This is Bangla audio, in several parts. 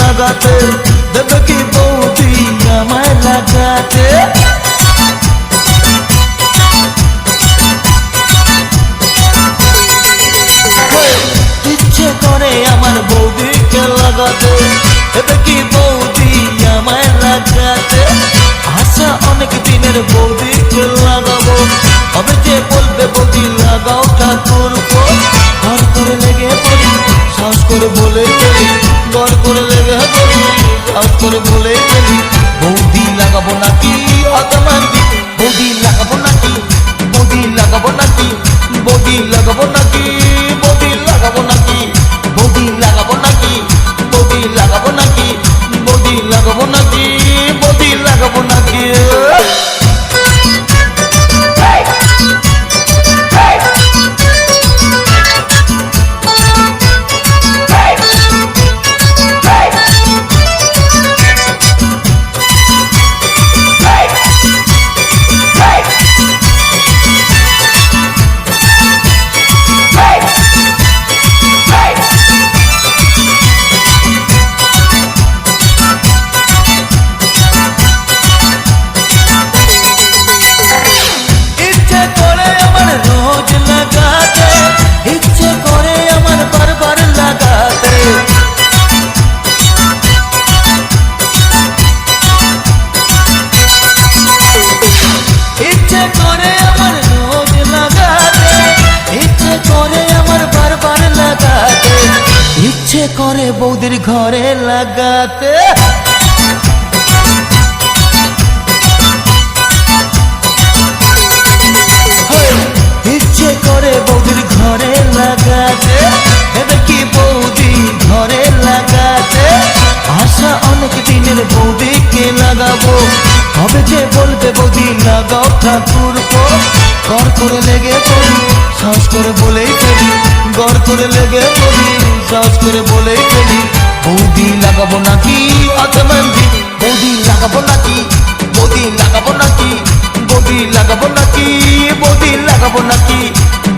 লাগাতে দেবে করে বৌদির ঘরে লাগাতে। করে বৌদির ঘরে লাগাতে। এবে কি বৌদি ঘরে লাগাতে? আশা অনেক দিনের বৌদিকে লাগাবো। হবে যে বলবে বৌদি, লাগাও ঠাকুর কর করে লেগে পড়ি সাহস করে বলেই ফেলি। গড় করে লেগে পড়ি, সাহস করে বলে ফেলি, বৌদি লাগাবো নাকি আত্মানি বৌদি লাগাবো নাকি, বৌদি লাগাবো নাকি, বৌদি লাগাবো নাকি, বৌদি লাগাবো নাকি,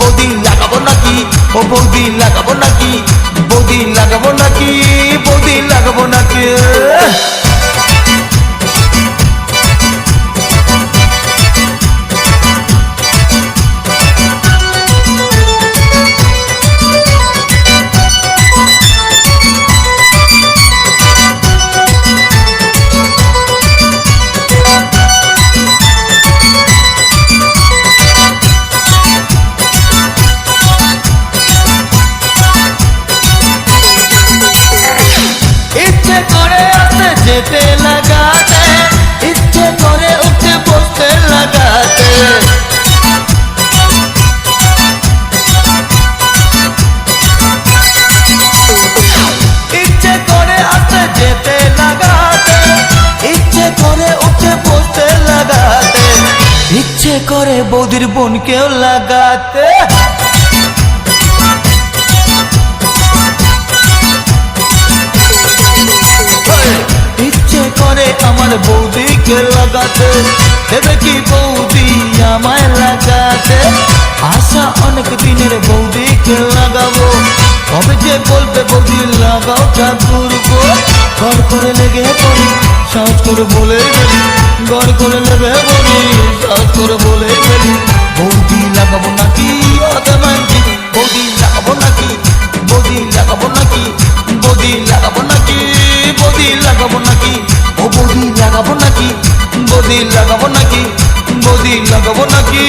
বৌদি লাগাবো নাকি, ও বৌদি লাগাবো নাকি যেতে লাগাতে, ইচ্ছে করে উঠে বসতে লাগাতে। ইচ্ছে করে আসতে যেতে লাগাতে, ইচ্ছে করে উঠে বসতে লাগাতে। ইচ্ছে করে বৌদির বোনকেও লাগাতে। আমার বৌদিকে লাগাতে। দেবে কি বৌদি আমায় লাগাতে? আশা অনেক দিনের বৌদিকে লাগাবো। কবে যে বলবে বৌদি, লাগাও ঠাকুর ঘর করে লেগে পড়ি সাহস করে বলে ফেলি। ঘর করে লেগে পড়ি সাহস করে বলে ফেলি। বৌদি লাগাবো বদি লাগাবো নাকি? বদি লাগাবো নাকি?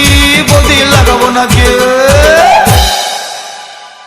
বদি লাগাবো নাকি?